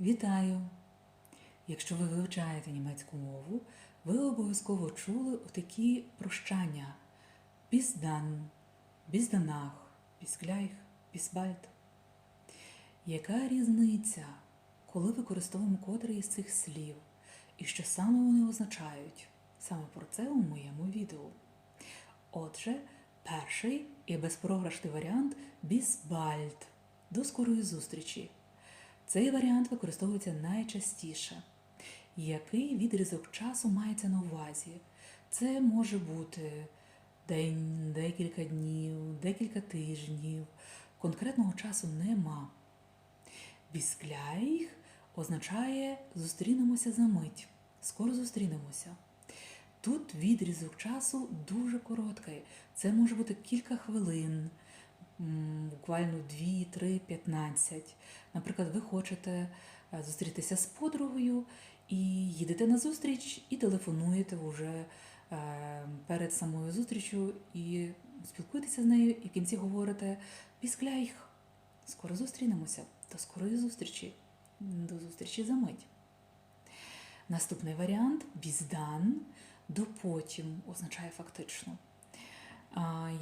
Вітаю! Якщо ви вивчаєте німецьку мову, ви обов'язково чули отакі прощання bis gleich, bis bald. Яка різниця, коли використовуємо котрий із цих слів і що саме вони означають? Саме про це у моєму відео. Отже, перший і безпрограшний варіант bald – до скорої зустрічі. Цей варіант використовується найчастіше. Який відрізок часу мається на увазі? Це може бути день, декілька днів, декілька тижнів. Конкретного часу нема. Біскляйх означає зустрінемося за мить. Скоро зустрінемося. Тут відрізок часу дуже короткий. Це може бути кілька хвилин, буквально 2, 3, 15. Наприклад, ви хочете е, зустрітися з подругою і їдете на зустріч і телефонуєте вже е, перед самою зустрічю і спілкуєтеся з нею, і в кінці говорите «Біскляйх». Скоро зустрінемося. До скорої зустрічі. До зустрічі за мить. Наступний варіант біздан до потім означає фактично.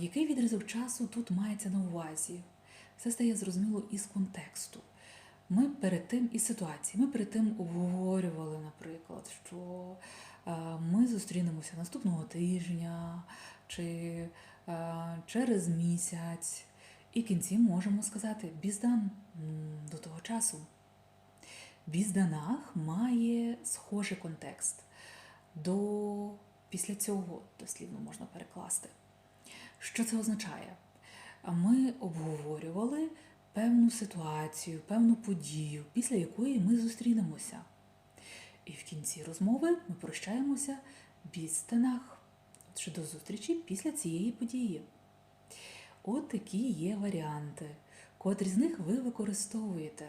Який відрізок часу тут мається на увазі? Це стає зрозуміло із контексту. Ми перед тим із ситуації, ми перед тим обговорювали, наприклад, що е, ми зустрінемося наступного тижня чи е, через місяць, і кінці можемо сказати біздан до того часу. Бізданах має схожий контекст. До після цього дослівно можна перекласти. Що це означає? Ми обговорювали певну ситуацію, певну подію, після якої ми зустрінемося. І в кінці розмови ми прощаємося бістенах, чи до зустрічі після цієї події. От такі є варіанти. Котрі з них ви використовуєте,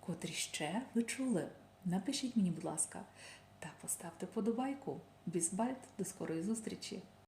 котрі ще ви чули. Напишіть мені, будь ласка, та поставте подобайку. Бізбальт, до скорої зустрічі!